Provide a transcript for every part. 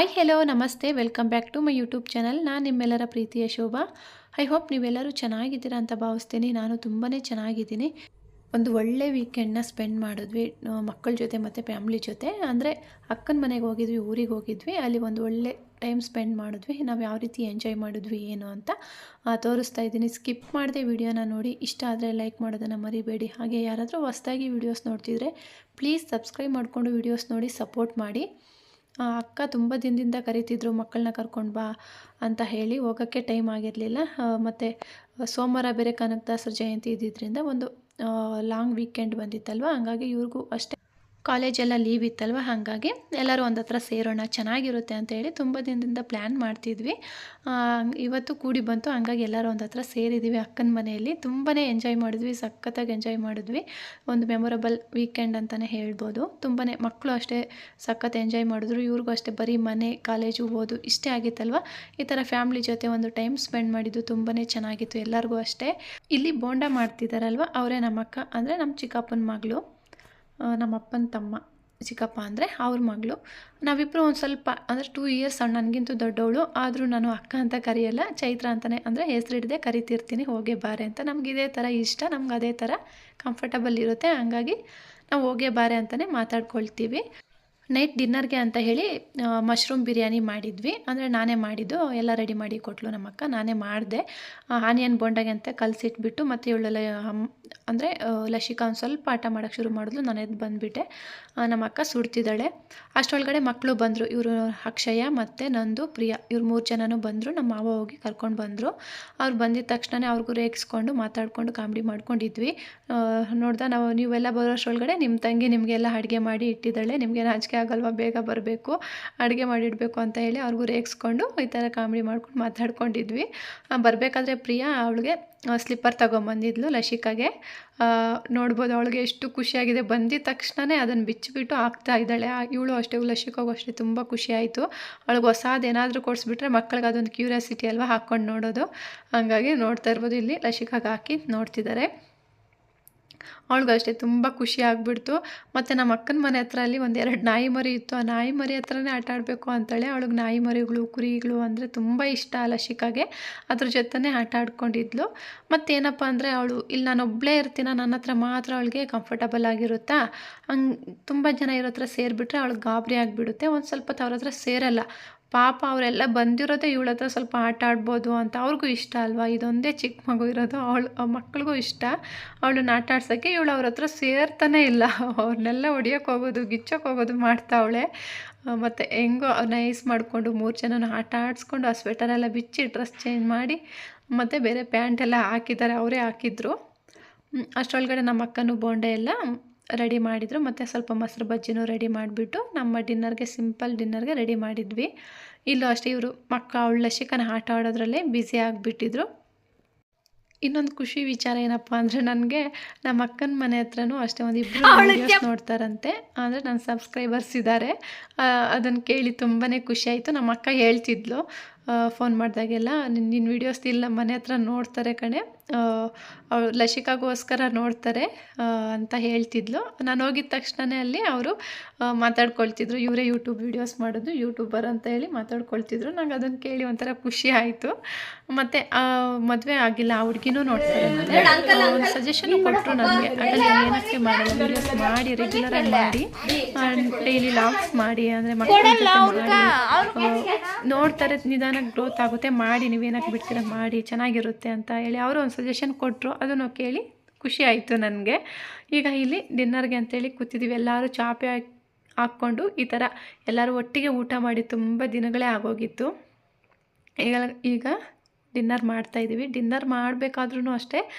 Hi hello ನಮಸ್ತೆ welcome back to my YouTube channel ನಾನು ನಿಮ್ಮೆಲ್ಲರ ಪ್ರೀತಿಯ ಶೋಭಾ. ಐ ಹೋಪ್ ನೀವೆಲ್ಲರೂ ಚೆನ್ನಾಗಿದ್ದೀರಾ ಅಂತ ಭಾವಿಸ್ತೀನಿ. ನಾನು ತುಂಬಾ ಚೆನ್ನಾಗಿದ್ದೀನಿ. ಒಂದು ಒಳ್ಳೆ ವೀಕೆಂಡ್ನ ಸ್ಪೆಂಡ್ ಮಾಡಿದ್ವಿ ಮಕ್ಕಳ ಜೊತೆ ಮತ್ತು ಫ್ಯಾಮ್ಲಿ ಜೊತೆ. ಅಂದರೆ ಅಕ್ಕನ ಮನೆಗೆ ಹೋಗಿದ್ವಿ, ಊರಿಗೆ ಹೋಗಿದ್ವಿ. ಅಲ್ಲಿ ಒಂದು ಒಳ್ಳೆ ಟೈಮ್ ಸ್ಪೆಂಡ್ ಮಾಡಿದ್ವಿ. ನಾವು ಯಾವ ರೀತಿ ಎಂಜಾಯ್ ಮಾಡಿದ್ವಿ, ಏನು ಅಂತ ತೋರಿಸ್ತಾ ಇದ್ದೀನಿ. ಸ್ಕಿಪ್ ಮಾಡಿದೆ ವಿಡಿಯೋನ ನೋಡಿ. ಇಷ್ಟ ಆದರೆ ಲೈಕ್ ಮಾಡೋದನ್ನು ಮರಿಬೇಡಿ. ಹಾಗೆ ಯಾರಾದರೂ ಹೊಸ್ದಾಗಿ ವೀಡಿಯೋಸ್ ನೋಡ್ತಿದ್ರೆ ಪ್ಲೀಸ್ ಸಬ್ಸ್ಕ್ರೈಬ್ ಮಾಡಿಕೊಂಡು ವೀಡಿಯೋಸ್ ನೋಡಿ ಸಪೋರ್ಟ್ ಮಾಡಿ. ಅಕ್ಕ ತುಂಬ ದಿನದಿಂದ ಕರಿತಿದ್ರು ಮಕ್ಕಳನ್ನ ಕರ್ಕೊಂಡು ಬಾ ಅಂತ ಹೇಳಿ ಹೋಗೋಕ್ಕೆ ಟೈಮ್ ಆಗಿರಲಿಲ್ಲ. ಮತ್ತು ಸೋಮವಾರ ಬೇರೆ ಕನಕದಾಸರ ಜಯಂತಿ ಇದ್ದಿದ್ದರಿಂದ ಒಂದು ಲಾಂಗ್ ವೀಕೆಂಡ್ ಬಂದಿತ್ತಲ್ವ? ಹಂಗಾಗಿ ಇವ್ರಿಗೂ ಅಷ್ಟೇ ಕಾಲೇಜೆಲ್ಲ ಲೀವ್ ಇತ್ತಲ್ವ? ಹಾಗಾಗಿ ಎಲ್ಲರೂ ಒಂದು ಹತ್ರ ಸೇರೋಣ, ಚೆನ್ನಾಗಿರುತ್ತೆ ಅಂತೇಳಿ ತುಂಬ ದಿನದಿಂದ ಪ್ಲ್ಯಾನ್ ಮಾಡ್ತಿದ್ವಿ. ಇವತ್ತು ಕೂಡಿ ಬಂತು, ಹಂಗಾಗಿ ಎಲ್ಲರೂ ಒಂದು ಹತ್ರ ಸೇರಿದ್ದೀವಿ ಅಕ್ಕನ ಮನೆಯಲ್ಲಿ. ತುಂಬಾ ಎಂಜಾಯ್ ಮಾಡಿದ್ವಿ, ಸಖತ್ತಾಗಿ ಎಂಜಾಯ್ ಮಾಡಿದ್ವಿ. ಒಂದು ಮೆಮೊರಬಲ್ ವೀಕೆಂಡ್ ಅಂತಲೇ ಹೇಳ್ಬೋದು. ತುಂಬಾ ಮಕ್ಕಳು ಅಷ್ಟೇ ಸಖತ್ ಎಂಜಾಯ್ ಮಾಡಿದ್ರು. ಇವ್ರಿಗೂ ಅಷ್ಟೇ ಬರೀ ಮನೆ, ಕಾಲೇಜು, ಓದು ಇಷ್ಟೇ ಆಗಿತ್ತಲ್ವ? ಈ ಥರ ಫ್ಯಾಮ್ಲಿ ಜೊತೆ ಒಂದು ಟೈಮ್ ಸ್ಪೆಂಡ್ ಮಾಡಿದ್ದು ತುಂಬಾ ಚೆನ್ನಾಗಿತ್ತು. ಎಲ್ಲರಿಗೂ ಅಷ್ಟೇ. ಇಲ್ಲಿ ಬೋಂಡ ಮಾಡ್ತಿದ್ದಾರಲ್ವ ಅವರೇ ನಮ್ಮ ಅಕ್ಕ ಅಂದರೆ ನಮ್ಮ ಚಿಕ್ಕಪ್ಪನ ಮಗಳು. ಆ, ನಮ್ಮ ಅಪ್ಪನ ತಮ್ಮ ಚಿಕ್ಕಪ್ಪ ಅಂದರೆ ಅವ್ರ ಮಗಳು. ನಾವಿಬ್ಬರು ಒಂದು ಸ್ವಲ್ಪ ಅಂದರೆ ಟೂ ಇಯರ್ಸ್ ಅಣ್ಣ ನನಗಿಂತೂ ದೊಡ್ಡವಳು. ಆದರೂ ನಾನು ಅಕ್ಕ ಅಂತ ಕರೆಯಲ್ಲ ಚೈತ್ರ ಅಂತಲೇ ಅಂದರೆ ಹೆಸರಿಡದೆ ಕರಿತಿರ್ತೀನಿ ಹೋಗೇ ಬಾರೆ ಅಂತ. ನಮ್ಗೆ ಇದೇ ಥರ ಇಷ್ಟ ನಮ್ಗೆ ಅದೇ ಥರ ಕಂಫರ್ಟಬಲ್ ಇರುತ್ತೆ. ಹಂಗಾಗಿ ನಾವು ಹೋಗೇ ಬಾರೆ ಅಂತಲೇ ಮಾತಾಡ್ಕೊಳ್ತೀವಿ. ನೈಟ್ ಡಿನ್ನರ್ಗೆ ಅಂತ ಹೇಳಿ ಮಶ್ರೂಮ್ ಬಿರಿಯಾನಿ ಮಾಡಿದ್ವಿ. ಅಂದರೆ ನಾನೇ ಮಾಡಿದ್ದು ಎಲ್ಲ ರೆಡಿ ಮಾಡಿ ಕೊಟ್ಲು ನಮ್ಮಕ್ಕ ನಾನೇ ಮಾಡಿದೆ. ಆನಿಯನ್ ಬೊಂಡಗೆ ಅಂತ ಕಲಸಿಟ್ಬಿಟ್ಟು ಮತ್ತು ಇವಳೆಲ್ಲ ಅಂದರೆ ಲಶಿಕಾ ಒಂದು ಸ್ವಲ್ಪ ಆಟ ಮಾಡೋಕ್ಕೆ ಶುರು ಮಾಡಿದ್ಲು, ನಾನು ಎದ್ದು ಬಂದುಬಿಟ್ಟೆ. ನಮ್ಮ ಅಕ್ಕ ಸುಡ್ತಿದ್ದಾಳೆ. ಅಷ್ಟರೊಳಗಡೆ ಮಕ್ಕಳು ಬಂದರು. ಇವರು ಅಕ್ಷಯ ಮತ್ತು ನಂದು, ಪ್ರಿಯಾ. ಇವ್ರು ಮೂರು ಜನನೂ ಬಂದರು. ನಮ್ಮ ಮಾವ ಹೋಗಿ ಕರ್ಕೊಂಡು ಬಂದರು. ಅವ್ರು ಬಂದಿದ ತಕ್ಷಣ ಅವ್ರಿಗೂ ರೇಗಿಸ್ಕೊಂಡು ಮಾತಾಡಿಕೊಂಡು ಕಾಮಿಡಿ ಮಾಡ್ಕೊಂಡಿದ್ವಿ. ನೋಡ್ದಾ ನಾವು, ನೀವೆಲ್ಲ ಬರೋಷ್ಟರೊಳಗಡೆ ನಿಮ್ಮ ತಂಗಿ ನಿಮಗೆಲ್ಲ ಅಡುಗೆ ಮಾಡಿ ಇಟ್ಟಿದ್ದಾಳೆ. ನಿಮಗೆ ನಾಚಿಕೆ ಆಗಲ್ವಾ? ಬೇಗ ಬರಬೇಕು. ಅಡುಗೆ ಮಾಡಿಡಬೇಕು ಅಂತ ಹೇಳಿ ಅವ್ರಿಗೂ ರೇಗಿಸ್ಕೊಂಡು ಈ ಥರ ಕಾಮಿಡಿ ಮಾಡ್ಕೊಂಡು ಮಾತಾಡ್ಕೊಂಡಿದ್ವಿ. ಬರಬೇಕಾದ್ರೆ ಪ್ರಿಯಾ ಅವಳಿಗೆ ಸ್ಲಿಪ್ಪರ್ ತೊಗೊಂಬಂದಿದ್ಲು ಲಶಿಕಾಗೆ. ನೋಡ್ಬೋದು ಅವಳಿಗೆ ಎಷ್ಟು ಖುಷಿಯಾಗಿದೆ. ಬಂದಿದ ತಕ್ಷಣವೇ ಅದನ್ನು ಬಿಚ್ಚಿಬಿಟ್ಟು ಹಾಕ್ತಾ ಇದ್ದಾಳೆ. ಇವಳು ಅಷ್ಟೇ ಲಶಿಕಾಗೂ ಅಷ್ಟೇ ತುಂಬ ಖುಷಿ ಆಯಿತು. ಅವಳಿಗೆ ಹೊಸಾದು ಏನಾದರೂ ಕೊಡಿಸ್ಬಿಟ್ರೆ ಮಕ್ಕಳಿಗೆ ಅದೊಂದು ಕ್ಯೂರಿಯಾಸಿಟಿ ಅಲ್ವಾ ಹಾಕ್ಕೊಂಡು ನೋಡೋದು. ಹಾಗಾಗಿ ನೋಡ್ತಾ ಇರ್ಬೋದು ಇಲ್ಲಿ ಲಶಿಕಾಗೆ ಹಾಕಿ ನೋಡ್ತಿದ್ದಾರೆ. ಅವಳಿಗೂ ಅಷ್ಟೇ ತುಂಬ ಖುಷಿ ಆಗಿಬಿಡ್ತು. ಮತ್ತು ನಮ್ಮ ಅಕ್ಕನ ಮನೆ ಹತ್ರ ಅಲ್ಲಿ ಒಂದೆರಡು ನಾಯಿ ಮರಿ ಇತ್ತು. ಆ ನಾಯಿ ಮರಿ ಹತ್ರನೇ ಆಟ ಆಡಬೇಕು ಅಂತೇಳಿ ಅವಳಿಗೆ ನಾಯಿ ಮರಿಗಳು, ಕುರಿಗಳು ಅಂದರೆ ತುಂಬ ಇಷ್ಟ ಲಶಿಕಾಗೆ ಅದ್ರ ಜೊತೆನೇ ಆಟ ಆಡ್ಕೊಂಡಿದ್ಲು. ಮತ್ತೇನಪ್ಪ ಅಂದರೆ ಅವಳು, ಇಲ್ಲಿ ನಾನು ಒಬ್ಬಳೇ ಇರ್ತೀನ? ನನ್ನ ಹತ್ರ ಮಾತ್ರ ಅವಳಿಗೆ ಕಂಫರ್ಟಬಲ್ ಆಗಿರುತ್ತಾ? ಹಂಗೆ ತುಂಬ ಜನ ಇರೋ ಹತ್ರ ಸೇರಿಬಿಟ್ರೆ ಅವಳಿಗೆ ಗಾಬರಿ ಆಗಿಬಿಡುತ್ತೆ. ಒಂದು ಸ್ವಲ್ಪ ಅವ್ರ ಹತ್ರ ಸೇರಲ್ಲ. ಪಾಪ ಅವರೆಲ್ಲ ಬಂದಿರೋದೇ ಇವಳ ಹತ್ರ ಸ್ವಲ್ಪ ಆಟ ಆಡ್ಬೋದು ಅಂತ ಅವ್ರಿಗೂ ಇಷ್ಟ ಅಲ್ವಾ? ಇದೊಂದೇ ಚಿಕ್ಕ ಮಗು ಇರೋದು, ಅವಳು ಮಕ್ಳಿಗೂ ಇಷ್ಟ. ಅವಳನ್ನ ಆಟ ಆಡ್ಸೋಕ್ಕೆ ಇವಳು ಅವ್ರ ಹತ್ರ ಸೇರ್ತಾನೆ ಇಲ್ಲ. ಅವ್ರನ್ನೆಲ್ಲ ಹೊಡಿಯೋಕೆ ಹೋಗೋದು, ಗಿಚ್ಚೋಕೆ ಹೋಗೋದು ಮಾಡ್ತಾವಳೆ. ಮತ್ತು ಹೆಂಗೋ ನೈಸ್ ಮಾಡಿಕೊಂಡು ಮೂರು ಜನನ ಆಟ ಆಡಿಸ್ಕೊಂಡು ಆ ಸ್ವೆಟರೆಲ್ಲ ಬಿಚ್ಚಿ ಡ್ರೆಸ್ ಚೇಂಜ್ ಮಾಡಿ, ಮತ್ತು ಬೇರೆ ಪ್ಯಾಂಟ್ ಎಲ್ಲ ಹಾಕಿದ್ದಾರೆ, ಅವರೇ ಹಾಕಿದ್ರು. ಅಷ್ಟರೊಳಗಡೆ ನಮ್ಮ ಅಕ್ಕನೂ ಬೋಂಡೆ ಎಲ್ಲ ರೆಡಿ ಮಾಡಿದರು. ಮತ್ತು ಸ್ವಲ್ಪ ಮೊಸರು ಬಜ್ಜಿನೂ ರೆಡಿ ಮಾಡಿಬಿಟ್ಟು ನಮ್ಮ ಡಿನ್ನರ್ಗೆ ಸಿಂಪಲ್ ಡಿನ್ನರ್ಗೆ ರೆಡಿ ಮಾಡಿದ್ವಿ. ಇಲ್ಲೂ ಅಷ್ಟೇ ಇವರು ಮಕ್ಕ ಅವಳ ಲಶಿಕನ ಆಟ ಆಡೋದ್ರಲ್ಲೇ ಬ್ಯುಸಿ ಆಗಿಬಿಟ್ಟಿದ್ರು. ಇನ್ನೊಂದು ಖುಷಿ ವಿಚಾರ ಏನಪ್ಪ ಅಂದರೆ ನನಗೆ ನಮ್ಮ ಅಕ್ಕನ ಮನೆ ಹತ್ರನೂ ಅಷ್ಟೇ ಒಂದು ಇಬ್ಬರು ವೀಡಿಯೋಸ್ ನೋಡ್ತಾರಂತೆ. ಅಂದರೆ ನನ್ನ ಸಬ್ಸ್ಕ್ರೈಬರ್ಸ್ ಇದ್ದಾರೆ ಅದನ್ನು ಕೇಳಿ ತುಂಬಾ ಖುಷಿ ಆಯಿತು. ನಮ್ಮ ಅಕ್ಕ ಹೇಳ್ತಿದ್ಲು ಫೋನ್ ಮಾಡಿದಾಗೆಲ್ಲ ನಿನ್ನ ವೀಡಿಯೋಸ್ ಇಲ್ಲ ಮನೆ ಹತ್ರ ನೋಡ್ತಾರೆ ಕಣೆ. ಅವಳು ಲಶಿಕಾಗೋಸ್ಕರ ನೋಡ್ತಾರೆ ಅಂತ ಹೇಳ್ತಿದ್ಲು. ನಾನು ಹೋಗಿದ ತಕ್ಷಣವೇ ಅಲ್ಲಿ ಅವರು ಮಾತಾಡ್ಕೊಳ್ತಿದ್ರು. ಇವರೇ ಯೂಟ್ಯೂಬ್ ವೀಡಿಯೋಸ್ ಮಾಡೋದು ಯೂಟ್ಯೂಬರ್ ಅಂತ ಹೇಳಿ ಮಾತಾಡ್ಕೊಳ್ತಿದ್ರು. ನಂಗೆ ಅದನ್ನು ಕೇಳಿ ಒಂಥರ ಖುಷಿ ಆಯಿತು. ಮತ್ತು ಮದುವೆ ಆಗಿಲ್ಲ. ಆ ಹುಡುಗಿನೂ ನೋಡ್ತಾರೆ ಒಂದು ಸಜೆಷನ್ ಕೊಟ್ಟರು ನನಗೆ ಏನಕ್ಕೆ ಮಾಡೋದು? ವೀಡಿಯೋಸ್ ಮಾಡಿ ರೆಗ್ಯುಲರಾಗಿ ಮಾಡಿ. ಡೈಲಿ ಲಾಗ್ಸ್ ಮಾಡಿ ಅಂದರೆ ಮಕ್ಕಳ ನೋಡ್ತಾರೆ ನಿಧಾನಕ್ಕೆ ಗ್ರೋತ್ ಆಗುತ್ತೆ. ಮಾಡಿ ನೀವೇನಕ್ಕೆ ಬಿಡ್ತೀರ? ಮಾಡಿ ಚೆನ್ನಾಗಿರುತ್ತೆ ಅಂತ ಹೇಳಿ ಅವರು ಒಂದು ಸಜೆಷನ್ ಕೊಟ್ಟರು ಅದನ್ನು ಕೇಳಿ ಖುಷಿ ಆಯಿತು ನನಗೆ. ಈಗ ಇಲ್ಲಿ ಡಿನ್ನರ್ಗೆ ಅಂತೇಳಿ ಕೂತಿದ್ದೀವಿ ಎಲ್ಲರೂ ಚಾಪೆ ಹಾಕ್- ಹಾಕ್ಕೊಂಡು ಈ ಥರ ಎಲ್ಲರೂ ಒಟ್ಟಿಗೆ ಊಟ ಮಾಡಿ ತುಂಬ ದಿನಗಳೇ ಆಗೋಗಿತ್ತು. ಈಗ ಈಗ ಡಿನ್ನರ್ ಮಾಡ್ತಾಯಿದ್ದೀವಿ ಡಿನ್ನರ್ ಮಾಡಬೇಕಾದ್ರೂ ಅಷ್ಟೇ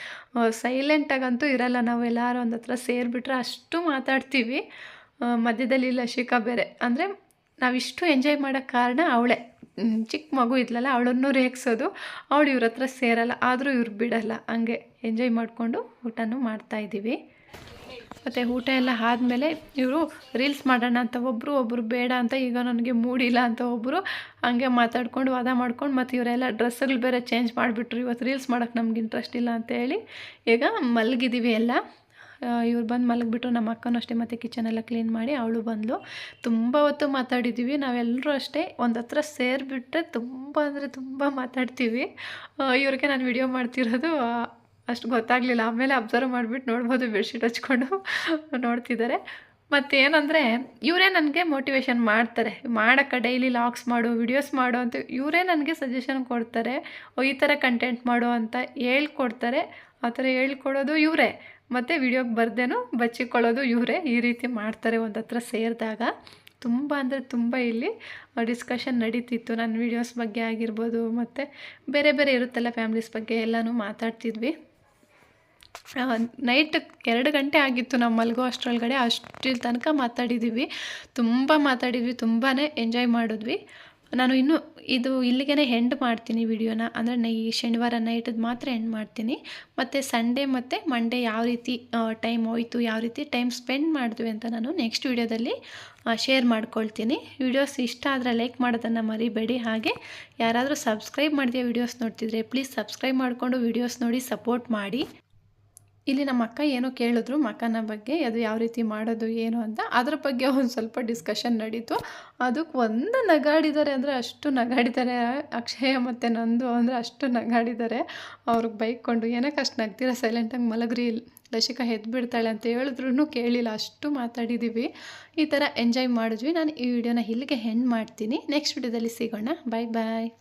ಸೈಲೆಂಟಾಗಂತೂ ಇರಲ್ಲ. ನಾವು ಎಲ್ಲರೂ ಒಂದು ಹತ್ರ ಸೇರಿಬಿಟ್ರೆ ಅಷ್ಟು ಮಾತಾಡ್ತೀವಿ. ಮಧ್ಯದಲ್ಲಿ ಲಶಿಕಾ ಬೇರೆ. ಅಂದರೆ ನಾವಿಷ್ಟು ಎಂಜಾಯ್ ಮಾಡೋಕ್ಕೆ ಕಾರಣ ಅವಳೇ. ಚಿಕ್ಕ ಮಗು ಇದ್ಲಲ್ಲ, ಅವಳನ್ನು ರೇಗಿಸೋದು. ಅವಳು ಇವ್ರ ಹತ್ರ ಸೇರಲ್ಲ, ಆದರೂ ಇವ್ರು ಬಿಡಲ್ಲ. ಹಂಗೆ ಎಂಜಾಯ್ ಮಾಡಿಕೊಂಡು ಊಟನೂ ಮಾಡ್ತಾಯಿದ್ದೀವಿ ಮತ್ತು ಊಟ ಎಲ್ಲ ಆದಮೇಲೆ ಇವರು ರೀಲ್ಸ್ ಮಾಡೋಣ ಅಂತ ಒಬ್ಬರು ಒಬ್ಬರು ಬೇಡ ಅಂತ, ಈಗ ನನಗೆ ಮೂಡಿಲ್ಲ ಅಂತ ಒಬ್ಬರು ಹಂಗೆ ಮಾತಾಡ್ಕೊಂಡು ವಾದ ಮಾಡ್ಕೊಂಡು ಮತ್ತು ಇವರೆಲ್ಲ ಡ್ರೆಸ್ಸುಗಳು ಬೇರೆ ಚೇಂಜ್ ಮಾಡಿಬಿಟ್ರು. ಇವತ್ತು ರೀಲ್ಸ್ ಮಾಡೋಕ್ಕೆ ನಮ್ಗೆ ಇಂಟ್ರೆಸ್ಟ್ ಇಲ್ಲ ಅಂತ ಹೇಳಿ ಈಗ ಮಲಗಿದ್ದೀವಿ ಎಲ್ಲ. ಇವ್ರು ಬಂದು ಮಲಗಿಬಿಟ್ರು ನಮ್ಮ ಅಕ್ಕನೂ ಅಷ್ಟೇ ಮತ್ತು ಕಿಚನೆಲ್ಲ ಕ್ಲೀನ್ ಮಾಡಿ ಅವಳು ಬಂದಳು ತುಂಬ ಹೊತ್ತು ಮಾತಾಡಿದ್ದೀವಿ ನಾವೆಲ್ಲರೂ ಅಷ್ಟೇ ಒಂದು ಹತ್ರ ಸೇರಿಬಿಟ್ರೆ ತುಂಬ ಅಂದರೆ ತುಂಬ ಮಾತಾಡ್ತೀವಿ. ಇವ್ರಿಗೆ ನಾನು ವಿಡಿಯೋ ಮಾಡ್ತಿರೋದು ಅಷ್ಟು ಗೊತ್ತಾಗಲಿಲ್ಲ. ಆಮೇಲೆ ಅಬ್ಸರ್ವ್ ಮಾಡಿಬಿಟ್ಟು ನೋಡ್ಬೋದು ಬೆಡ್ಶೀಟ್ ಹಚ್ಕೊಂಡು ನೋಡ್ತಿದ್ದಾರೆ ಮತ್ತೇನಂದರೆ ಇವರೇ ನನಗೆ ಮೋಟಿವೇಶನ್ ಮಾಡ್ತಾರೆ. ಮಾಡೋಕ್ಕೆ ಡೈಲಿ ಲಾಗ್ಸ್ ಮಾಡು ವಿಡಿಯೋಸ್ ಮಾಡು ಅಂತ ಇವರೇ ನನಗೆ ಸಜೆಷನ್ ಕೊಡ್ತಾರೆ. ಈ ಥರ ಕಂಟೆಂಟ್ ಮಾಡು ಅಂತ ಹೇಳ್ಕೊಡ್ತಾರೆ. ಆ ಥರ ಹೇಳ್ಕೊಡೋದು ಇವರೇ. ಮತ್ತು ವಿಡಿಯೋಗೆ ಬರ್ದೇನು ಬಚ್ಚಿಕೊಳ್ಳೋದು ಇವರೇ ಈ ರೀತಿ ಮಾಡ್ತಾರೆ ಒಂದು ಹತ್ರ ಸೇರಿದಾಗ. ತುಂಬ ಅಂದರೆ ತುಂಬ ಇಲ್ಲಿ ಡಿಸ್ಕಷನ್ ನಡೀತಿತ್ತು. ನನ್ನ ವೀಡಿಯೋಸ್ ಬಗ್ಗೆ ಆಗಿರ್ಬೋದು ಮತ್ತು ಬೇರೆ ಬೇರೆ ಇರುತ್ತಲ್ಲ ಫ್ಯಾಮ್ಲೀಸ್ ಬಗ್ಗೆ ಎಲ್ಲನೂ ಮಾತಾಡ್ತಿದ್ವಿ. ನೈಟ್ ಎರಡು ಗಂಟೆ ಆಗಿತ್ತು ನಮ್ಮ ಮಲ್ಗೋ ಅಷ್ಟರೊಳಗಡೆ ಅಷ್ಟಿಲ್ ತನಕ ಮಾತಾಡಿದ್ದೀವಿ ತುಂಬ ಮಾತಾಡಿದ್ವಿ ತುಂಬಾ ಎಂಜಾಯ್ ಮಾಡಿದ್ವಿ. ನಾನು ಇನ್ನೂ ಇದು ಇಲ್ಲಿಗೆ ಎಂಡ್ ಮಾಡ್ತೀನಿ ವಿಡಿಯೋನ. ಅಂದರೆ ನೈ ಶನಿವಾರ ನೈಟದ್ದು ಮಾತ್ರ ಎಂಡ್ ಮಾಡ್ತೀನಿ. ಮತ್ತು ಸಂಡೇ ಮತ್ತು ಮಂಡೇ ಯಾವ ರೀತಿ ಟೈಮ್ ಹೋಯ್ತು, ಯಾವ ರೀತಿ ಟೈಮ್ ಸ್ಪೆಂಡ್ ಮಾಡಿದ್ವಿ ಅಂತ ನಾನು ನೆಕ್ಸ್ಟ್ ವಿಡಿಯೋದಲ್ಲಿ ಶೇರ್ ಮಾಡ್ಕೊಳ್ತೀನಿ. ವಿಡಿಯೋಸ್ ಇಷ್ಟ ಆದರೆ ಲೈಕ್ ಮಾಡೋದನ್ನು ಮರಿಬೇಡಿ. ಹಾಗೆ ಯಾರಾದರೂ ಸಬ್ಸ್ಕ್ರೈಬ್ ಮಾಡಿದೆ ವಿಡಿಯೋಸ್ ನೋಡ್ತಿದ್ರೆ ಪ್ಲೀಸ್ ಸಬ್ಸ್ಕ್ರೈಬ್ ಮಾಡಿಕೊಂಡು ವಿಡಿಯೋಸ್ ನೋಡಿ ಸಪೋರ್ಟ್ ಮಾಡಿ. ಇಲ್ಲಿ ನಮ್ಮ ಅಕ್ಕ ಏನೋ ಕೇಳಿದ್ರು ಮಕನ ಬಗ್ಗೆ ಅದು ಯಾವ ರೀತಿ ಮಾಡೋದು, ಏನು ಅಂತ? ಅದರ ಬಗ್ಗೆ ಒಂದು ಸ್ವಲ್ಪ ಡಿಸ್ಕಷನ್ ನಡೀತು. ಅದಕ್ಕೆ ಒಂದು ನಗಾಡಿದ್ದಾರೆ ಅಂದರೆ ಅಷ್ಟು ನಗಾಡಿದ್ದಾರೆ ಅಕ್ಷಯ ಮತ್ತು ನಂದು ಅಂದರೆ ಅಷ್ಟು ನಗಾಡಿದ್ದಾರೆ ಅವ್ರಿಗೆ ಬೈಕೊಂಡು, ಏನಕ್ಕೆ ಅಷ್ಟು ನಗ್ತೀರ? ಸೈಲೆಂಟಾಗಿ ಮಲಗ್ರಿ. ಲಸಿಕಾ ಬಿಡ್ತಾಳೆ ಅಂತ ಹೇಳಿದ್ರು ಕೇಳಿಲ್ಲ. ಅಷ್ಟು ಮಾತಾಡಿದ್ದೀವಿ ಈ ಥರ ಎಂಜಾಯ್ ಮಾಡಿದ್ವಿ. ನಾನು ಈ ವಿಡಿಯೋನ ಇಲ್ಲಿಗೆ ಹೆಂಡ್ ಮಾಡ್ತೀನಿ. ನೆಕ್ಸ್ಟ್ ವಿಡಿಯೋದಲ್ಲಿ ಸಿಗೋಣ. ಬಾಯ್ ಬಾಯ್